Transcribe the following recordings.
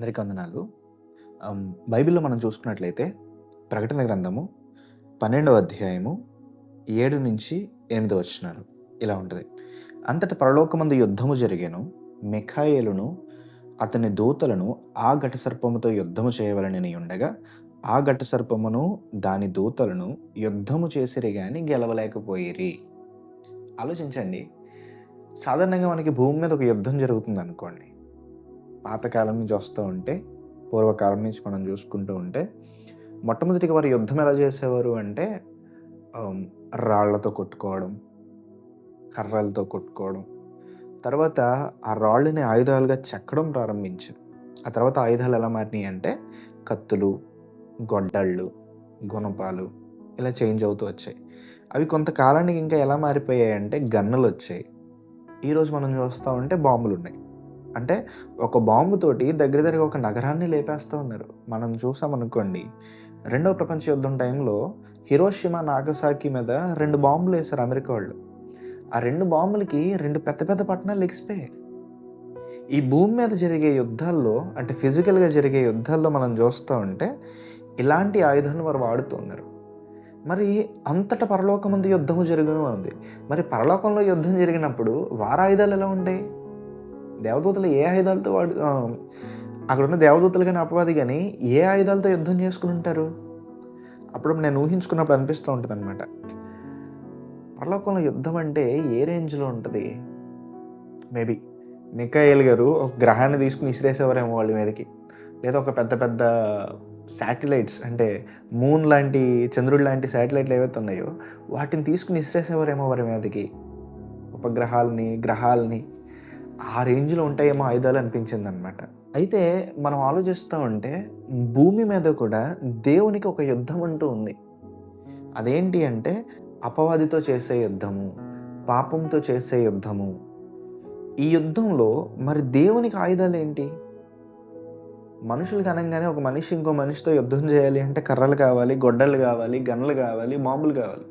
అందరికీ వందనాలు. బైబిల్లో మనం చూసుకున్నట్లయితే ప్రకటన గ్రంథము పన్నెండవ అధ్యాయము ఏడు నుంచి ఎనిమిది వచ్చినారు ఇలా ఉంటుంది. అంతట పరలోకమందు యుద్ధము జరిగాను. మిఖాయేలును అతని దూతలను ఆ ఘట సర్పముతో యుద్ధము చేయవలనని ఉండగా ఆ ఘట సర్పమును దాని దూతలను యుద్ధము చేసిరి కానీ గెలవలేకపోయిరి. ఆలోచించండి. సాధారణంగా మనకి భూమి మీద ఒక యుద్ధం జరుగుతుంది అనుకోండి పాతకాలం నుంచి వస్తూ ఉంటే పూర్వకాలం నుంచి మనం చూసుకుంటూ ఉంటే మొట్టమొదటిగా వారు యుద్ధం ఎలా చేసేవారు అంటే రాళ్ళతో కొట్టుకోవడం కర్రలతో కొట్టుకోవడం. తర్వాత ఆ రాళ్ళని ఆయుధాలుగా చెక్కడం ప్రారంభించారు. ఆ తర్వాత ఆయుధాలు ఎలా మారినాయి అంటే కత్తులు గొడ్డళ్ళు గుణపాలు ఇలా చేంజ్ అవుతూ వచ్చాయి. అవి కొంతకాలానికి ఇంకా ఎలా మారిపోయాయి అంటే గన్నులు వచ్చాయి. ఈరోజు మనం చూస్తూ ఉంటే బాంబులు ఉన్నాయి అంటే ఒక బాంబుతోటి దగ్గర దగ్గర ఒక నగరాన్ని లేపేస్తూ ఉన్నారు. మనం చూసామనుకోండి రెండవ ప్రపంచ యుద్ధం టైంలో హిరోషిమా నాగసాకి మీద రెండు బాంబులు వేశారు అమెరికా వాళ్ళు. ఆ రెండు బాంబులకి రెండు పెద్ద పెద్ద పట్టణాలు ఎగిసిపోయాయి ఈ భూమి మీద జరిగే యుద్ధాల్లో అంటే ఫిజికల్గా జరిగే యుద్ధాల్లో మనం చూస్తూ ఉంటే ఇలాంటి ఆయుధాలను వారు వాడుతూ ఉన్నారు. మరి అంతట పరలోకం ముందు యుద్ధము జరుగును ఉంది మరి పరలోకంలో యుద్ధం జరిగినప్పుడు వారాయుధాలు ఎలా ఉంటాయి? దేవదూతలు ఏ ఆయుధాలతో వాడు అక్కడ ఉన్న దేవదూతలు కానీ అపవాది కానీ ఏ ఆయుధాలతో యుద్ధం చేసుకుని ఉంటారు? అప్పుడు నేను ఊహించుకున్నప్పుడు అనిపిస్తూ ఉంటుంది అనమాట పరలోకంలో యుద్ధం అంటే ఏ రేంజ్లో ఉంటుంది? మేబీ మికాయల్ గారు ఒక గ్రహాన్ని తీసుకుని ఇసిరేసేవారేమో వాళ్ళ మీదకి. లేదా ఒక పెద్ద పెద్ద శాటిలైట్స్ అంటే మూన్ లాంటి చంద్రుడు లాంటి శాటిలైట్లు ఏవైతే ఉన్నాయో వాటిని తీసుకుని ఇసిరేసేవారేమో వారి మీదకి. ఉపగ్రహాలని గ్రహాలని. ఆ రేంజ్లో ఉంటాయేమో ఆయుధాలు అనిపించింది అనమాట అయితే మనం ఆలోచిస్తూ ఉంటే భూమి మీద కూడా దేవునికి ఒక యుద్ధం అంటూ ఉంది. అదేంటి అంటే అపవాదితో చేసే యుద్ధము పాపంతో చేసే యుద్ధము. ఈ యుద్ధంలో మరి దేవునికి ఆయుధాలు ఏంటి? మనుషులకు అనగానే ఒక మనిషి ఇంకో మనిషితో యుద్ధం చేయాలి అంటే కర్రలు కావాలి గొడ్డలు కావాలి గన్లు కావాలి బాంబులు కావాలి.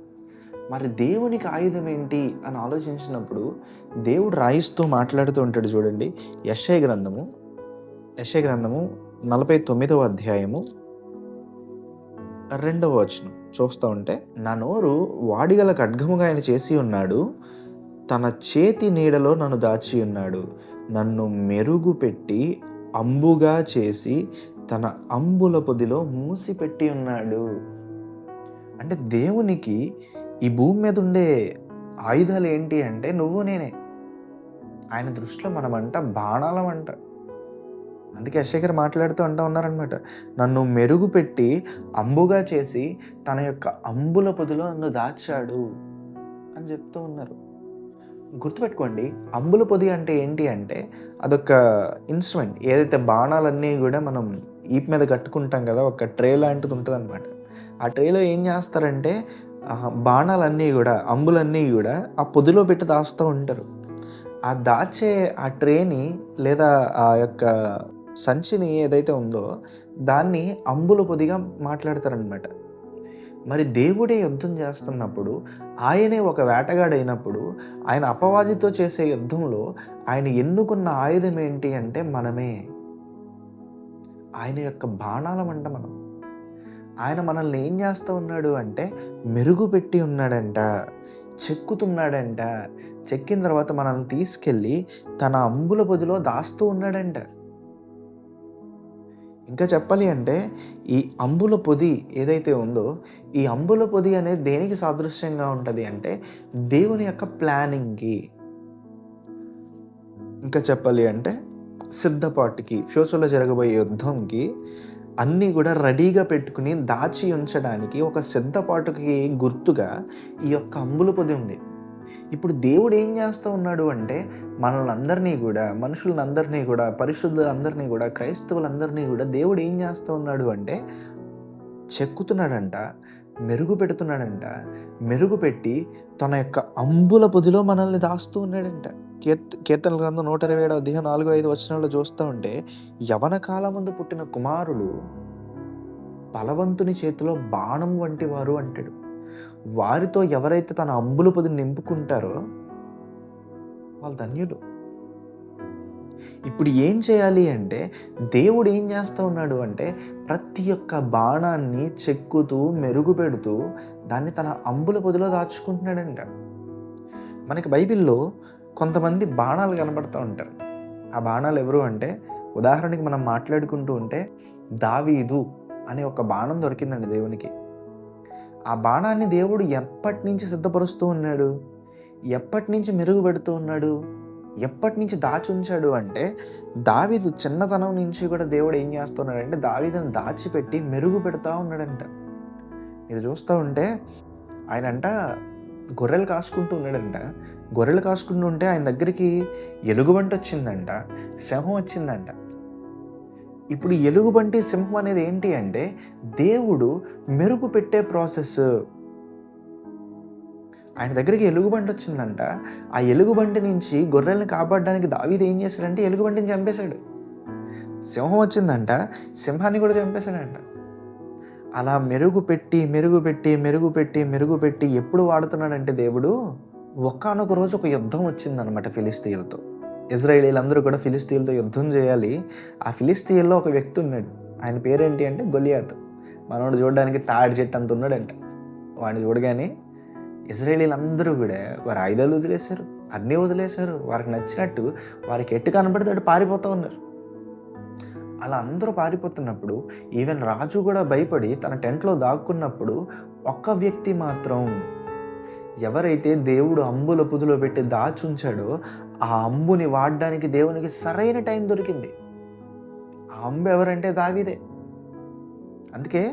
మరి దేవునికి ఆయుధం ఏంటి అని ఆలోచించినప్పుడు దేవుడు రాయిస్తూ మాట్లాడుతూ ఉంటాడు చూడండి. యశయ గ్రంథము యశయ గ్రంథము నలభై తొమ్మిదవ అధ్యాయము రెండవ వచనం. చూస్తూ ఉంటే నా నోరు వాడిగల ఖడ్గముగా ఆయన చేసి ఉన్నాడు తన చేతి నీడలో నన్ను దాచి ఉన్నాడు. నన్ను మెరుగు పెట్టి అంబుగా చేసి తన అంబుల పొదిలో మూసిపెట్టి ఉన్నాడు. అంటే దేవునికి ఈ భూమి మీద ఉండే ఆయుధాలు ఏంటి అంటే నువ్వు నేనే. ఆయన దృష్టిలో మనమంట బాణాలం అంట అందుకే అశేఖర్ మాట్లాడుతూ అంటూ ఉన్నారనమాట నన్ను మెరుగుపెట్టి అంబుగా చేసి తన యొక్క అంబుల పొదిలో నన్ను దాచాడు అని చెప్తూ ఉన్నారు. గుర్తుపెట్టుకోండి అంబుల పొది అంటే ఏంటి అంటే అదొక ఇన్స్ట్రుమెంట్. ఏదైతే బాణాలన్నీ కూడా మనం ఈప్ మీద కట్టుకుంటాం కదా ఒక ట్రే లాంటిది ఉంటుంది అనమాట ఆ ట్రేలో ఏం చేస్తారంటే బాణాలన్నీ కూడా అంబులన్నీ కూడా ఆ పొదిలో పెట్టి దాస్తూ ఉంటారు. ఆ దాచే ఆ ట్రేని లేదా ఆ యొక్క సంచిని ఏదైతే ఉందో దాన్ని అంబుల పొదిగా మాట్లాడతారనమాట మరి దేవుడే యుద్ధం చేస్తున్నప్పుడు ఆయనే ఒక వేటగాడైనప్పుడు ఆయన అపవాదితో చేసే యుద్ధంలో ఆయన ఎన్నుకున్న ఆయుధం ఏంటి అంటే మనమే. ఆయన యొక్క బాణాలమంట మనం. ఆయన మనల్ని ఏం చేస్తూ ఉన్నాడు అంటే మెరుగుపెట్టి ఉన్నాడంట చెక్కుతున్నాడంట. చెక్కిన తర్వాత మనల్ని తీసుకెళ్ళి తన అంబుల పొదిలో దాస్తూ ఉన్నాడంట. ఇంకా చెప్పాలి అంటే ఈ అంబుల పొది ఏదైతే ఉందో ఈ అంబుల పొది అనేది దేనికి సాదృశ్యంగా ఉంటుంది అంటే దేవుని యొక్క ప్లానింగ్కి. ఇంకా చెప్పాలి అంటే సిద్ధపాటుకి ఫ్యూచర్లో జరగబోయే యుద్ధంకి అన్నీ కూడా రెడీగా పెట్టుకుని దాచి ఉంచడానికి ఒక సిద్ధపాటుకి గుర్తుగా ఈ యొక్క అంబుల పొది ఉంది. ఇప్పుడు దేవుడు ఏం చేస్తూ ఉన్నాడు అంటే మనల్ని అందరినీ కూడా మనుషులందరినీ కూడా పరిశుద్ధులందరినీ కూడా క్రైస్తవులందరినీ కూడా దేవుడు ఏం చేస్తూ ఉన్నాడు అంటే చెక్కుతున్నాడంట మెరుగు పెడుతున్నాడంట మెరుగు పెట్టి తన యొక్క అంబుల పొదిలో మనల్ని దాస్తూ ఉన్నాడంట. కీర్త కీర్తన గ్రంథం నూట ఇరవై ఏడు అధ్యాయం నాలుగు ఐదు వచనంలో చూస్తూ ఉంటే యవన కాలం ముందు పుట్టిన కుమారులు బలవంతుని చేతిలో బాణం వంటి వారు అంటాడు. వారితో ఎవరైతే తన అంబులు పొది నింపుకుంటారో వాళ్ళు ధన్యులు. ఇప్పుడు ఏం చేయాలి అంటే దేవుడు ఏం చేస్తూ ఉన్నాడు అంటే ప్రతి ఒక్క బాణాన్ని చెక్కుతూ మెరుగుపెడుతూ దాన్ని తన అంబుల పొదిలో దాచుకుంటున్నాడంట. మనకి బైబిల్లో కొంతమంది బాణాలు కనబడుతూ ఉంటారు. ఆ బాణాలు ఎవరు అంటే ఉదాహరణకి మనం మాట్లాడుకుంటూ ఉంటే దావీదు అనే ఒక బాణం దొరికిందండి దేవునికి. ఆ బాణాన్ని దేవుడు ఎప్పటి నుంచి సిద్ధపరుస్తూ ఉన్నాడు? ఎప్పటి నుంచి మెరుగుపెడుతూ ఉన్నాడు? ఎప్పటి నుంచి దాచి ఉంచాడు అంటే దావీదు చిన్నతనం నుంచి కూడా దేవుడు ఏం చేస్తున్నాడంటే దావీదని దాచిపెట్టి మెరుగు పెడతా ఉన్నాడంట. మీరు చూస్తూ ఉంటే ఆయన అంట గొర్రెలు కాసుకుంటూ ఉన్నాడంట. గొర్రెలు కాసుకుంటూ ఉంటే ఆయన దగ్గరికి ఎలుగుబంటి వచ్చిందంట. సింహం వచ్చిందంట. ఇప్పుడు ఎలుగుబంటి సింహం అనేది ఏంటి అంటే దేవుడు మెరుగు పెట్టే ప్రాసెస్. ఆయన దగ్గరికి ఎలుగుబంటి వచ్చిందంట. ఆ ఎలుగుబంటి నుంచి గొర్రెల్ని కాపాడడానికి దావీది ఏం చేశాడంటే ఎలుగుబంటిని చంపేశాడు. సింహం వచ్చిందంట. సింహాన్ని కూడా చంపేశాడంట. అలా మెరుగుపెట్టి మెరుగుపెట్టి మెరుగుపెట్టి మెరుగుపెట్టి ఎప్పుడు వాడుతున్నాడంటే దేవుడు? ఒకానొక రోజు ఒక యుద్ధం వచ్చిందనమాట ఫిలిస్తీన్లతో. ఇజ్రాయేలీలందరూ కూడా ఫిలిస్తీన్లతో యుద్ధం చేయాలి. ఆ ఫిలిస్తీన్లో ఒక వ్యక్తి ఉన్నాడు. ఆయన పేరేంటి అంటే గొలియాత్. మనోడు చూడడానికి తాడి చెట్టు అంత ఉన్నాడంట. వాడిని చూడగానే ఇజ్రాయేలీలందరూ కూడా వారి ఆయుధాలు వదిలేశారు అన్నీ వదిలేశారు. వారికి నచ్చినట్టు వారికి ఎట్టు కనబడితే పారిపోతూ ఉన్నారు. అలా అందరూ పారిపోతున్నప్పుడు ఈవెన్ రాజు కూడా భయపడి తన టెంట్లో దాక్కున్నప్పుడు ఒక్క వ్యక్తి మాత్రం ఎవరైతే దేవుడు అంబుల పుదులో పెట్టి దాచుంచాడో ఆ అంబుని వాడడానికి దేవునికి సరైన టైం దొరికింది. ఆ అంబు ఎవరంటే దావీదే. అందుకే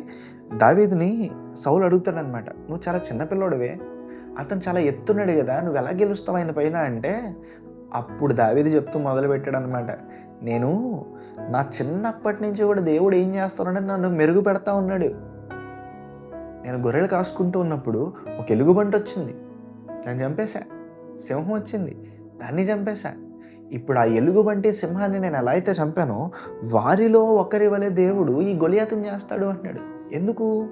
దావీదిని సౌలు అడుగుతాడనమాట నువ్వు చాలా చిన్నపిల్లోడివే అతను చాలా ఎత్తున్నాడు కదా నువ్వు ఎలా గెలుస్తావు ఆయన పైన? అంటే అప్పుడు దావీది చెప్తూ మొదలుపెట్టాడనమాట అనమాట నేను నా చిన్నప్పటి నుంచి కూడా దేవుడు ఏం చేస్తున్నాడని నన్ను మెరుగు పెడతా ఉన్నాడు. నేను గొర్రెలు కాసుకుంటూ ఉన్నప్పుడు ఒక ఎలుగుబంటి వచ్చింది. దాన్ని చంపేశా. సింహం వచ్చింది. దాన్ని చంపేశా. ఇప్పుడు ఆ ఎలుగుబంటి సింహాన్ని నేను ఎలా అయితే చంపానో వారిలో ఒకరి వలె దేవుడు ఈ గొలియాతం చేస్తాడు అంటున్నాడు. ఎందుకు?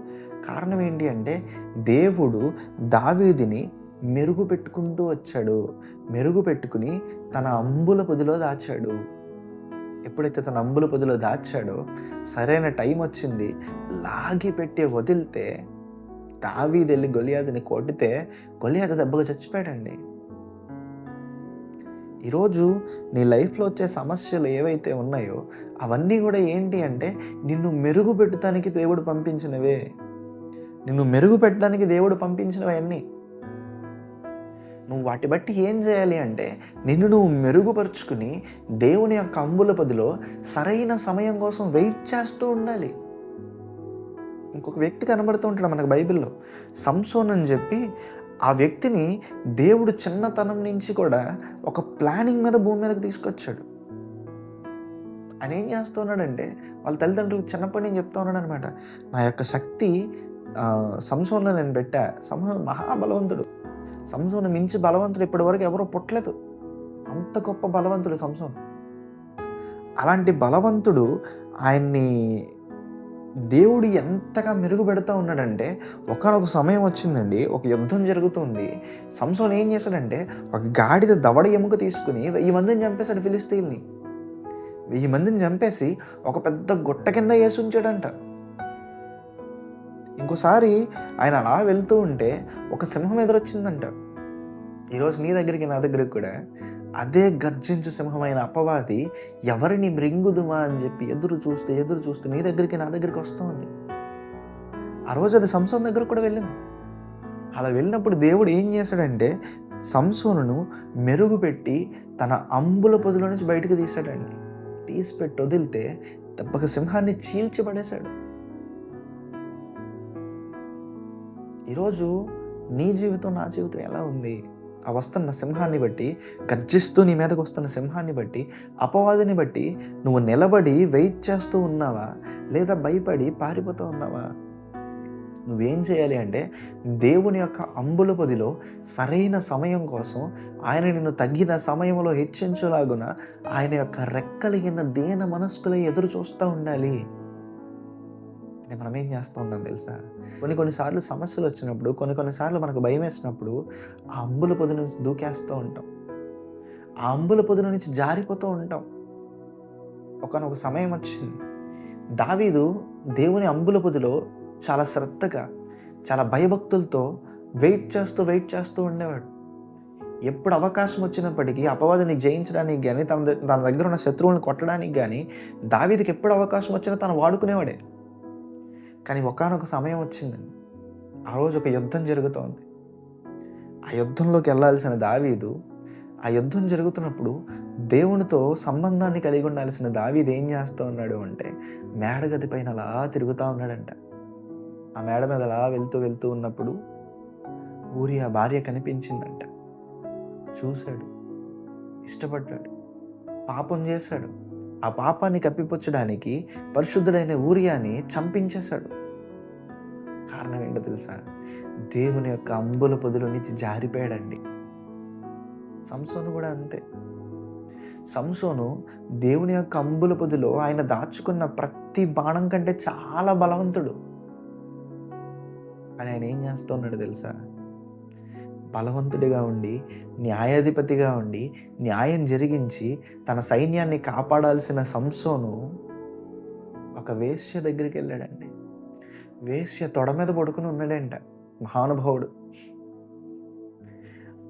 కారణం ఏంటి అంటే దేవుడు దావీదిని మెరుగు పెట్టుకుంటూ వచ్చాడు. మెరుగు పెట్టుకుని తన అంబుల పొదిలో దాచాడు. ఎప్పుడైతే తన అంబుల పొదిలో దాచాడో సరైన టైం వచ్చింది లాగి పెట్టి వదిలితే తావీది వెళ్ళి గొలియాదిని కొడితే గొలియాద దెబ్బగా చచ్చిపోయాడండి. ఈరోజు నీ లైఫ్లో వచ్చే సమస్యలు ఏవైతే ఉన్నాయో అవన్నీ కూడా ఏంటి అంటే నిన్ను మెరుగు పెట్టడానికి దేవుడు పంపించినవే. నిన్ను మెరుగు పెట్టడానికి దేవుడు పంపించినవన్నీ నువ్వు వాటి బట్టి ఏం చేయాలి అంటే నిన్ను నువ్వు మెరుగుపరుచుకుని దేవుని యొక్క అంబుల పదిలో సరైన సమయం కోసం వెయిట్ చేస్తూ ఉండాలి. ఇంకొక వ్యక్తి కనబడుతూ ఉంటాడు మనకు బైబిల్లో. సంసోన్ అని చెప్పి ఆ వ్యక్తిని దేవుడు చిన్నతనం నుంచి కూడా ఒక ప్లానింగ్ మీద భూమి మీదకి తీసుకొచ్చాడు. ఆయన ఏం చేస్తూ ఉన్నాడంటే వాళ్ళ తల్లిదండ్రులకు చిన్నప్పటి నేను చెప్తా ఉన్నాడు అనమాట నా యొక్క శక్తి సంసోన్లో నేను పెట్టా. సంసోన్ మహాబలవంతుడు. సంసోను మించి బలవంతుడు ఇప్పటివరకు ఎవరో పుట్టలేదు. అంత గొప్ప బలవంతుడు సంసోన్. అలాంటి బలవంతుడు ఆయన్ని దేవుడు ఎంతగా మెరుగుపెడతా ఉన్నాడంటే ఒకనొక సమయం వచ్చిందండి ఒక యుద్ధం జరుగుతుంది. సంసోన్ ఏం చేశాడంటే ఒక గాడిద దవడ ఎముక తీసుకుని వెయ్యి మందిని చంపేశాడు ఫిలిస్తీన్ని. వెయ్యి మందిని చంపేసి ఒక పెద్ద గుట్ట కింద వేసి ఉంచాడంట. ఇంకోసారి ఆయన అలా వెళ్తూ ఉంటే ఒక సింహం ఎదురొచ్చిందంట. ఈరోజు నీ దగ్గరికి నా దగ్గరికి కూడా అదే గర్జించు సింహమైన అపవాది ఎవరిని మృంగుదుమా అని చెప్పి ఎదురు చూస్తే ఎదురు చూస్తే నీ దగ్గరికి నా దగ్గరికి వస్తుంది. ఆ రోజు అది సంసోన్ దగ్గరకు కూడా వెళ్ళింది. అలా వెళ్ళినప్పుడు దేవుడు ఏం చేశాడంటే సంసోనును మెరుగుపెట్టి తన అంబుల పొదులో నుంచి బయటకు తీశాడండి. తీసిపెట్టి వదిలితే దెబ్బక సింహాన్ని చీల్చి పడేశాడు. ఈరోజు నీ జీవితం నా జీవితం ఎలా ఉంది? ఆ వస్తున్న సింహాన్ని బట్టి గర్జిస్తూ నీ మీదకి వస్తున్న సింహాన్ని బట్టి అపవాదిని బట్టి నువ్వు నిలబడి వెయిట్ చేస్తూ ఉన్నావా? లేదా భయపడి పారిపోతూ ఉన్నావా? నువ్వేం చేయాలి అంటే దేవుని యొక్క అంబుల పొదిలో సరైన సమయం కోసం ఆయన నిన్ను తగ్గిన సమయంలో హెచ్చించలాగున ఆయన యొక్క రెక్కల కింద దేన మనస్కులై ఎదురు చూస్తూ ఉండాలి. అంటే మనం ఏం చేస్తూ ఉంటాం తెలుసా? కొన్ని కొన్నిసార్లు సమస్యలు వచ్చినప్పుడు కొన్ని కొన్నిసార్లు మనకు భయం వేసినప్పుడు ఆ అంబుల పొది నుంచి దూకేస్తూ ఉంటాం. ఆ అంబుల పొది నుంచి జారిపోతూ ఉంటాం. ఒకానొక సమయం వచ్చింది. దావీదు దేవుని అంబుల పొదిలో చాలా శ్రద్ధగా చాలా భయభక్తులతో వెయిట్ చేస్తూ వెయిట్ చేస్తూ ఉండేవాడు. ఎప్పుడు అవకాశం వచ్చినప్పటికీ అపవాదిని జయించడానికి కానీ తన తన దగ్గర ఉన్న శత్రువులను కొట్టడానికి కానీ దావీదికి ఎప్పుడు అవకాశం వచ్చినా తను వాడుకునేవాడే. కానీ ఒకానొక సమయం వచ్చిందండి. ఆ రోజు ఒక యుద్ధం జరుగుతోంది. ఆ యుద్ధంలోకి వెళ్ళాల్సిన దావీదు ఆ యుద్ధం జరుగుతున్నప్పుడు దేవునితో సంబంధాన్ని కలిగి ఉండాల్సిన దావీదు ఏం చేస్తూ ఉన్నాడు అంటే మేడగది పైన అలా తిరుగుతూ ఉన్నాడంట. ఆ మేడ మీద అలా వెళ్తూ వెళ్తూ ఉన్నప్పుడు ఊరి ఆ భార్య కనిపించిందంట. చూశాడు. ఇష్టపడ్డాడు. పాపం చేశాడు. ఆ పాపాన్ని కప్పిపుచ్చడానికి పరిశుద్ధుడైన ఊరియాని చంపించేశాడు. కారణం ఏంటో తెలుసా? దేవుని యొక్క అంబుల పొదుల నుంచి జారిపోయాడండి. సంసోను కూడా అంతే. సంసోను దేవుని యొక్క అంబుల పొదిలో ఆయన దాచుకున్న ప్రతి బాణం కంటే చాలా బలవంతుడు. అని ఆయన ఏం చేస్తున్నాడు తెలుసా? బలవంతుడిగా ఉండి న్యాయాధిపతిగా ఉండి న్యాయం జరిగించి తన సైన్యాన్ని కాపాడాల్సిన సంసోను ఒక వేశ్య దగ్గరికి వెళ్ళాడండి. వేశ్య తొడ మీద పడుకుని ఉన్నాడంట మహానుభావుడు.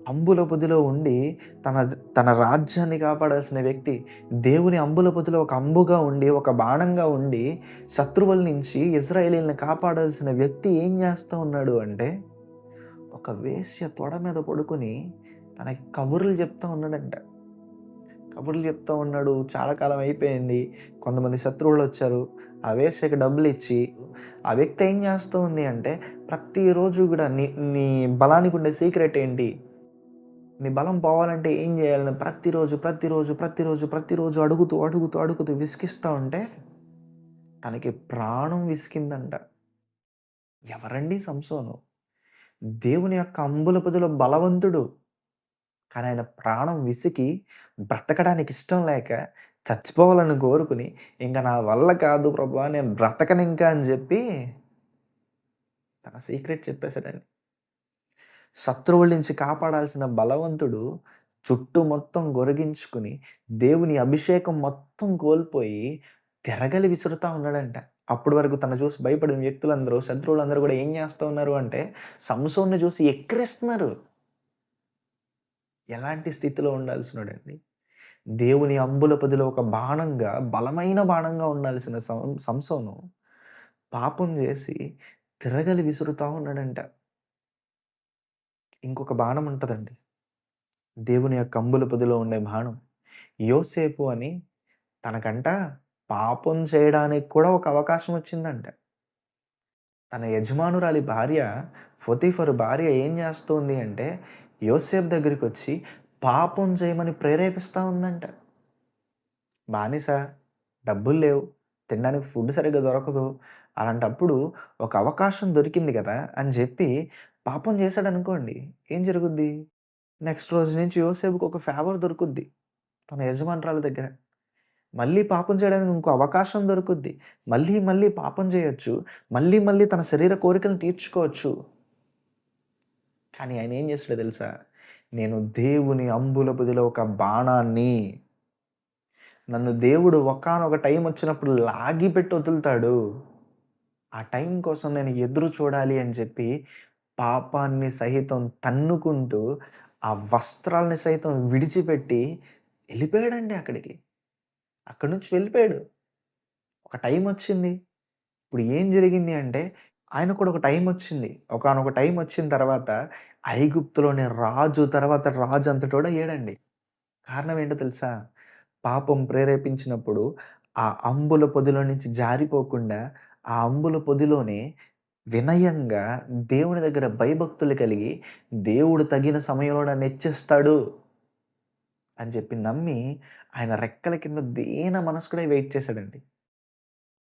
అంబుల పొదిలో ఉండి తన తన రాజ్యాన్ని కాపాడాల్సిన వ్యక్తి దేవుని అంబుల పొదిలో ఒక అంబుగా ఉండి ఒక బాణంగా ఉండి శత్రువుల నుంచి ఇజ్రాయేలీలను కాపాడాల్సిన వ్యక్తి ఏం చేస్తూ ఉన్నాడు అంటే ఒక వేశ్య తొడ మీద పడుకుని తనకి కబుర్లు చెప్తా ఉన్నాడంట. కబుర్లు చెప్తా ఉన్నాడు చాలా కాలం అయిపోయింది కొంతమంది శత్రువులు వచ్చారు ఆ వేశ్యకి డబ్బులు ఇచ్చి ఆ వ్యక్తి ఏం చేస్తూ ఉంది అంటే ప్రతిరోజు కూడా నీ నీ బలానికి ఉండే సీక్రెట్ ఏంటి? నీ బలం పోవాలంటే ఏం చేయాలని ప్రతిరోజు ప్రతిరోజు ప్రతిరోజు ప్రతిరోజు అడుగుతూ అడుగుతూ అడుగుతూ విసికిస్తూ ఉంటే తనకి ప్రాణం విసికిందంట ఎవరండి సంసోను? దేవుని యొక్క అంబులపదిలో బలవంతుడు. కానీ ఆయన ప్రాణం విసికి బ్రతకడానికి ఇష్టం లేక చచ్చిపోవాలని కోరుకుని ఇంకా నా వల్ల కాదు ప్రభా నేను బ్రతకను ఇంకా అని చెప్పి తన సీక్రెట్ చెప్పేశాడండి. శత్రువుల నుంచి కాపాడాల్సిన బలవంతుడు చుట్టూ మొత్తం గొరిగించుకుని దేవుని అభిషేకం మొత్తం కోల్పోయి తిరగలి విసురుతా ఉన్నాడంట. అప్పటి వరకు తన చూసి భయపడిన వ్యక్తులందరూ శత్రువులందరూ కూడా ఏం చేస్తూ ఉన్నారు అంటే సంసోన్ని చూసి ఎక్కిరిస్తున్నారు. ఎలాంటి స్థితిలో ఉండాల్సినాడండి? దేవుని అంబుల పదిలో ఒక బాణంగా బలమైన బాణంగా ఉండాల్సిన సం- సంసోను పాపం చేసి తిరగలి విసురుతూ ఉన్నాడంట. ఇంకొక బాణం ఉంటుందండి. దేవుని యొక్క అంబుల పొదిలో ఉండే బాణం. యోసేపు అని తనకంట పాపం చేయడానికి కూడా ఒక అవకాశం వచ్చిందంట. తన యజమానురాలి భార్య ఫొతీఫర్ భార్య ఏం చేస్తోంది అంటే యోసేఫ్ దగ్గరికి వచ్చి పాపం చేయమని ప్రేరేపిస్తూ ఉందంట. బానిస డబ్బులు లేవు తినడానికి ఫుడ్ సరిగ్గా దొరకదు అలాంటప్పుడు ఒక అవకాశం దొరికింది కదా అని చెప్పి పాపం చేశాడు అనుకోండి ఏం జరుగుద్ది? నెక్స్ట్ రోజు నుంచి యోసేపుకి ఒక ఫేవర్ దొరుకుద్ది తన యజమానురాల దగ్గర. మళ్ళీ పాపం చేయడానికి ఇంకో అవకాశం దొరుకుద్ది. మళ్ళీ మళ్ళీ పాపం చేయొచ్చు. మళ్ళీ మళ్ళీ తన శరీర కోరికలను తీర్చుకోవచ్చు. కానీ ఆయన ఏం చేస్తాడో తెలుసా? నేను దేవుని అంబుల బుదిలో ఒక బాణాన్ని నన్ను దేవుడు ఒకనొక టైం వచ్చినప్పుడు లాగి పెట్టి వదులుతాడు. ఆ టైం కోసం నేను ఎదురు చూడాలి అని చెప్పి పాపాన్ని సహితం తన్నుకుంటూ ఆ వస్త్రాలని సైతం విడిచిపెట్టి వెళ్ళిపోయాడండి అక్కడికి. అక్కడి నుంచి వెళ్ళిపోయాడు. ఒక టైం వచ్చింది. ఇప్పుడు ఏం జరిగింది అంటే ఆయన కూడా ఒక టైం వచ్చింది. ఒకానొక టైం వచ్చిన తర్వాత ఐగుప్తులోని రాజు తర్వాత రాజు అంతటోడ ఏడండి కారణం ఏంటో తెలుసా? పాపం ప్రేరేపించినప్పుడు ఆ అంబుల పొదిలో నుంచి జారిపోకుండా ఆ అంబుల పొదిలోనే వినయంగా దేవుని దగ్గర భయభక్తులు కలిగి దేవుడు తగిన సమయంలో నన్ను హెచ్చిస్తాడు అని చెప్పి నమ్మి ఆయన రెక్కల కింద దేన మనసుకుడే వెయిట్ చేశాడండి.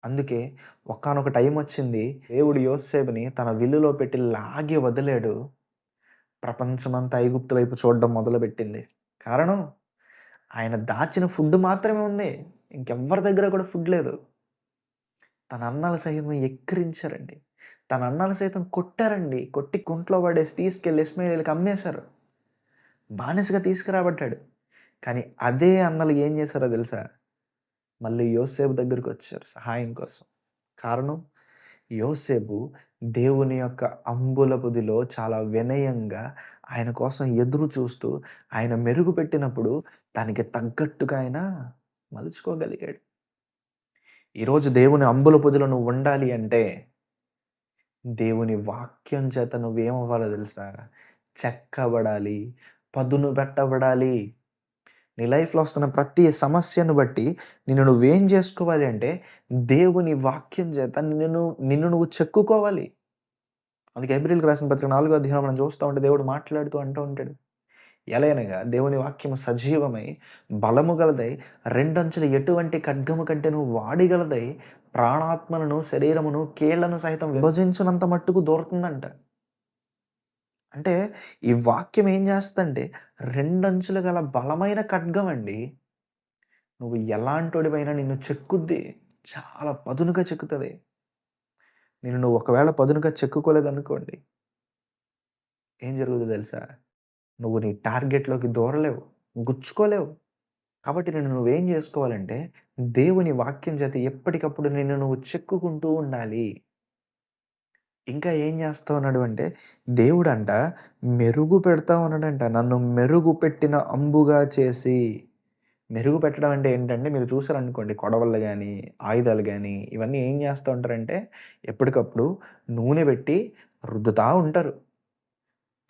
అందుకే ఒకానొక టైం వచ్చింది దేవుడు యోసేపుని తన విల్లులో పెట్టి లాగి వదిలాడు. ప్రపంచమంతా ఐగుప్తు వైపు చూడడం మొదలుపెట్టింది. కారణం? ఆయన దాచిన ఫుడ్ మాత్రమే ఉంది. ఇంకెవ్వరి దగ్గర కూడా ఫుడ్ లేదు. తన అన్నాల సైతం ఎక్కిరించారండి. తన అన్నాలు సైతం కొట్టారండి. కొట్టి కుంట్లో పడేసి తీసుకెళ్ళి ఇస్మాయిల్కి అమ్మేశారు. బానిసగా తీసుకురాబడ్డాడు. కానీ అదే అన్నలు ఏం చేశారో తెలుసా? మళ్ళీ యోసేపు దగ్గరికి వచ్చారు సహాయం కోసం. కారణం? యోసేపు దేవుని యొక్క అంబుల బుదిలో చాలా వినయంగా ఆయన కోసం ఎదురు చూస్తూ ఆయన మెరుగుపెట్టినప్పుడు దానికి తగ్గట్టుగా ఆయన మలుచుకోగలిగాడు. ఈరోజు దేవుని అంబుల పొదిలో నువ్వు ఉండాలి అంటే దేవుని వాక్యం చేత నువ్వేమవ్వాలో తెలుసా? చెక్కబడాలి పదును పెట్టబడాలి నీ లైఫ్లో వస్తున్న ప్రతి సమస్యను బట్టి నిన్ను నువ్వేం చేసుకోవాలి అంటే దేవుని వాక్యం చేత నిన్ను నిన్ను నువ్వు చెక్కుకోవాలి. అందుకే ఏప్రిల్కి రాసిన పత్రిక నాలుగో అధ్యాయం మనం చూస్తూ ఉంటే దేవుడు మాట్లాడుతూ అంటూ ఉంటాడు. ఎలయనగా దేవుని వాక్యం సజీవమై బలము గలదై రెండంచుల ఎటువంటి ఖడ్గము కంటే నువ్వు వాడిగలదై ప్రాణాత్మలను శరీరమును కీళ్ళను సైతం విభజించినంత మట్టుకు దూరుతుందంట. అంటే ఈ వాక్యం ఏం చేస్తుందంటే రెండంచులు గల బలమైన ఖడ్గం అండి. నువ్వు ఎలాంటోడివైనా నిన్ను చెక్కుద్ది. చాలా పదునుగా చెక్కుతుంది. నేను నువ్వు ఒకవేళ పదునుగా చెక్కుకోలేదనుకోండి ఏం జరుగుతుందో తెలుసా? నువ్వు నీ టార్గెట్లోకి దూరలేవు గుచ్చుకోలేవు. కాబట్టి నేను నువ్వేం చేసుకోవాలంటే దేవుని వాక్యం చేత ఎప్పటికప్పుడు నిన్ను నువ్వు చెక్కుకుంటూ ఉండాలి. ఇంకా ఏం చేస్తా ఉన్నాడు అంటే దేవుడంట మెరుగు పెడతా ఉన్నాడంట. నన్ను మెరుగు పెట్టిన అంబుగా చేసి. మెరుగు పెట్టడం అంటే ఏంటంటే మీరు చూసారనుకోండి కొడవళ్ళు కానీ ఆయుధాలు కానీ ఇవన్నీ ఏం చేస్తూ ఉంటారంటే ఎప్పటికప్పుడు నూనె పెట్టి రుద్దుతూ ఉంటారు.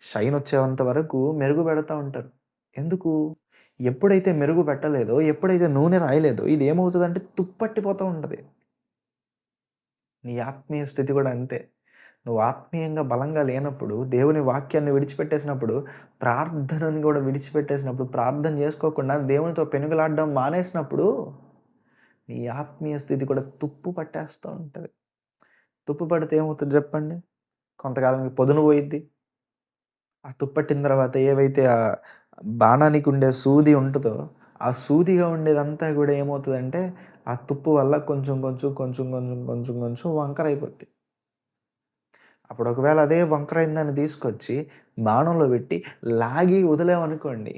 షైన్ వచ్చేంత వరకు మెరుగు పెడతా ఉంటారు. ఎందుకు? ఎప్పుడైతే మెరుగు పెట్టలేదో ఎప్పుడైతే నూనె రాయలేదో ఇది ఏమవుతుందంటే తుప్పట్టిపోతూ ఉంటుంది. నీ ఆత్మీయ స్థితి కూడా అంతే. నువ్వు ఆత్మీయంగా బలంగా లేనప్పుడు దేవుని వాక్యాన్ని విడిచిపెట్టేసినప్పుడు ప్రార్థనను కూడా విడిచిపెట్టేసినప్పుడు ప్రార్థన చేసుకోకుండా దేవునితో పెనుగులాడడం మానేసినప్పుడు నీ ఆత్మీయ స్థితి కూడా తుప్పు పట్టేస్తూ ఉంటుంది. తుప్పు పడితే ఏమవుతుంది చెప్పండి? కొంతకాలం పొదును పోయిద్ది. ఆ తుప్పట్టిన తర్వాత ఏవైతే ఆ బాణానికి ఉండే సూది ఉంటుందో ఆ సూదిగా ఉండేదంతా కూడా ఏమవుతుందంటే ఆ తుప్పు వల్ల కొంచెం కొంచెం కొంచెం కొంచెం కొంచెం కొంచెం వంకర అప్పుడు ఒకవేళ అదే వంకరైందని తీసుకొచ్చి బాణంలో పెట్టి లాగి వదిలేమనుకోండి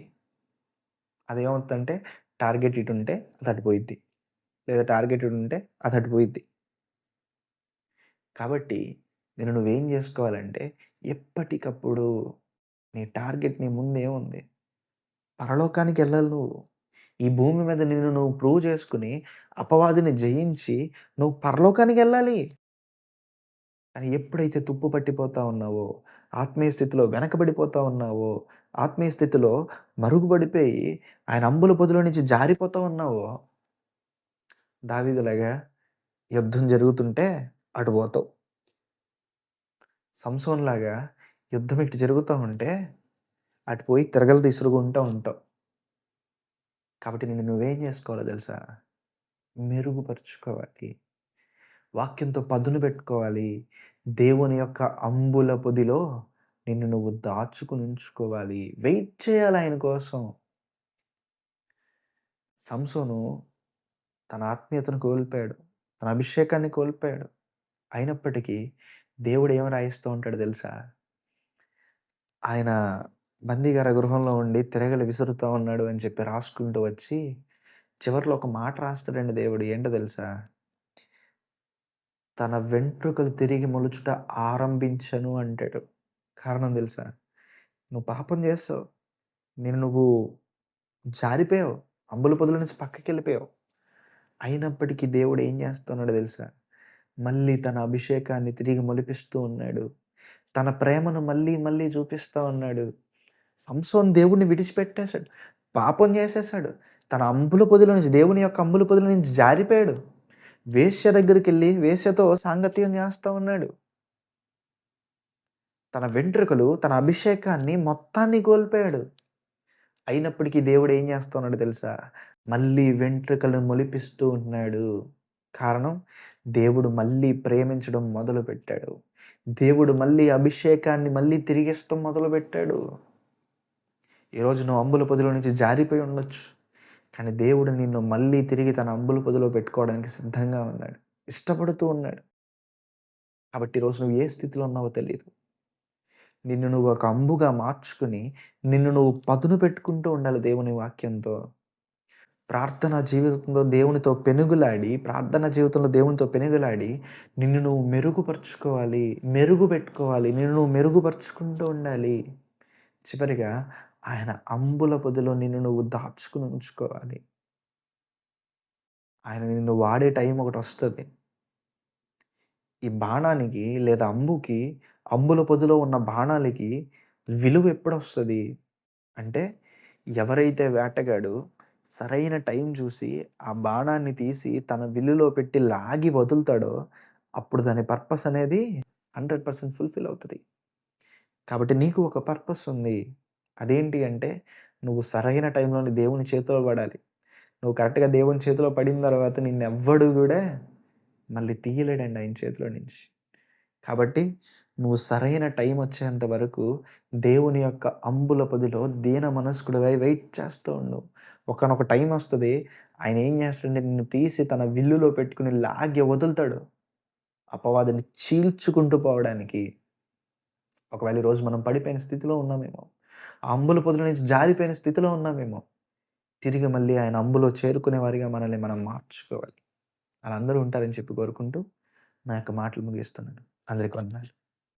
అదేమవుతుందంటే టార్గెట్ ఇటు ఉంటే అది అటుపోయిద్ది లేదా టార్గెట్ ఇటు ఉంటే అది అటుపోయిద్ది కాబట్టి నేను నువ్వేం చేసుకోవాలంటే ఎప్పటికప్పుడు నీ టార్గెట్ నీ ముందు ఏముంది పరలోకానికి వెళ్ళాలి నువ్వు. ఈ భూమి మీద నిన్ను నువ్వు ప్రూవ్ చేసుకుని అపవాదిని జయించి నువ్వు పరలోకానికి వెళ్ళాలి. కానీ ఎప్పుడైతే తుప్పు పట్టిపోతా ఉన్నావో ఆత్మీయ స్థితిలో వెనకబడిపోతా ఉన్నావో ఆత్మీయ స్థితిలో మరుగుపడిపోయి ఆయన అంబుల పొదిలో నుంచి జారిపోతా ఉన్నావో దావీదులాగా యుద్ధం జరుగుతుంటే అటు పోతావు. సంసోన్లాగా యుద్ధం ఇటు జరుగుతూ ఉంటే అటు పోయి తిరగలు తీసుకుంటూ ఉంటావు. కాబట్టి నేను నువ్వేం చేసుకోవాలో తెలుసా? మెరుగుపరుచుకోవాలి. వాక్యంతో పదును పెట్టుకోవాలి. దేవుని యొక్క అంబుల పొదిలో నిన్ను నువ్వు దాచుకుని ఉంచుకోవాలి. వెయిట్ చేయాలి ఆయన కోసం. సంసోను తన ఆత్మీయతను కోల్పోయాడు. తన అభిషేకాన్ని కోల్పోయాడు. అయినప్పటికీ దేవుడు ఏమి రాయిస్తూ ఉంటాడు తెలుసా? ఆయన బందీగార గృహంలో ఉండి తిరగలి విసురుతూ ఉన్నాడు అని చెప్పి రాసుకుంటూ వచ్చి చివరిలో ఒక మాట రాస్తాడండి దేవుడు. ఏంటో తెలుసా? తన వెంట్రుకలు తిరిగి మొలుచుట ఆరంభించను అంటాడు. కారణం తెలుసా? నువ్వు పాపం చేస్తావు. నేను నువ్వు జారిపోయావు. అంబుల పొదుల నుంచి పక్కకి వెళ్ళిపోయావు అయినప్పటికీ దేవుడు ఏం చేస్తున్నాడు తెలుసా? మళ్ళీ తన అభిషేకాన్ని తిరిగి మొలిపిస్తూ ఉన్నాడు. తన ప్రేమను మళ్ళీ మళ్ళీ చూపిస్తూ ఉన్నాడు. సంసోన్ దేవుణ్ణి విడిచిపెట్టేశాడు. పాపం చేసేసాడు తన అంబుల పొదుల నుంచి దేవుని యొక్క అంబుల పొదుల నుంచి జారిపోయాడు. వేశ్య దగ్గరికి వెళ్ళి వేశ్యతో సాంగత్యం చేస్తూ ఉన్నాడు. తన వెంట్రుకలు తన అభిషేకాన్ని మొత్తాన్ని కోల్పోయాడు. అయినప్పటికీ దేవుడు ఏం చేస్తున్నాడు తెలుసా? మళ్ళీ వెంట్రుకలు మొలిపిస్తూ ఉన్నాడు కారణం దేవుడు మళ్ళీ ప్రేమించడం మొదలు పెట్టాడు దేవుడు మళ్ళీ అభిషేకాన్ని మళ్ళీ తిరిగిస్తాం మొదలు పెట్టాడు ఈరోజు నువ్వు అంబుల పొదిలో నుంచి జారిపోయి ఉండొచ్చు. కానీ దేవుడు నిన్ను మళ్ళీ తిరిగి తన అంబుల పొదిలో పెట్టుకోవడానికి సిద్ధంగా ఉన్నాడు. ఇష్టపడుతూ ఉన్నాడు. కాబట్టి ఈరోజు నువ్వు ఏ స్థితిలో ఉన్నావో తెలియదు నిన్ను నువ్వు ఒక అంబుగా మార్చుకుని నిన్ను నువ్వు పదును పెట్టుకుంటూ ఉండాలి దేవుని వాక్యంతో. ప్రార్థన జీవితంలో దేవునితో పెనుగులాడి, ప్రార్థన జీవితంలో దేవునితో పెనుగులాడి, నిన్ను నువ్వు మెరుగుపరుచుకోవాలి, మెరుగు పెట్టుకోవాలి, నిన్ను నువ్వు మెరుగుపరుచుకుంటూ ఉండాలి. చివరిగా ఆయన అంబుల పొదిలో నిన్ను నువ్వు దాచుకుని ఉంచుకోవాలి. ఆయన నిన్ను వాడే టైం ఒకటి వస్తుంది ఈ బాణానికి లేదా అంబుకి, అంబుల పొదిలో ఉన్న బాణాలకి విలువ ఎప్పుడొస్తుంది అంటే ఎవరైతే వేటగాడు సరైన టైం చూసి, ఆ బాణాన్ని తీసి తన విల్లులో పెట్టి లాగి వదులుతాడో, అప్పుడు దాని పర్పస్ అనేది 100% ఫుల్‌ఫిల్ అవుతుంది కాబట్టి నీకు ఒక పర్పస్ ఉంది. అదేంటి అంటే, నువ్వు సరైన టైంలోని దేవుని చేతిలో పడాలి. నువ్వు కరెక్ట్‌గా దేవుని చేతిలో పడిన తర్వాత నిన్నెవ్వడు కూడా మళ్ళీ తీయలేడండి ఆయన చేతిలో నుంచి. కాబట్టి నువ్వు సరైన టైం వచ్చేంత వరకు దేవుని యొక్క అంబుల పొదిలో దీన మనస్కుడివై వెయిట్ చేస్తూ ఉండు. ఒకనొక టైం వస్తుంది ఆయన ఏం చేస్తాడంటే నిన్ను తీసి తన విల్లులో పెట్టుకుని లాగి వదులుతాడు. అపవాదిని చీల్చుకుంటూ పోవడానికి. ఒకవేళ ఈరోజు మనం పడిపోయిన స్థితిలో ఉన్నామేమో. ఆ అంబుల పొదుల నుంచి జారిపోయిన స్థితిలో ఉన్నామేమో. తిరిగి మళ్ళీ ఆయన అంబులో చేరుకునే వారిగా మనల్ని మనం మార్చుకోవాలి. అలా అందరూ ఉంటారని చెప్పి కోరుకుంటూ, నా యొక్క మాటలు ముగిస్తున్నాను. అందరికి వందనాలు.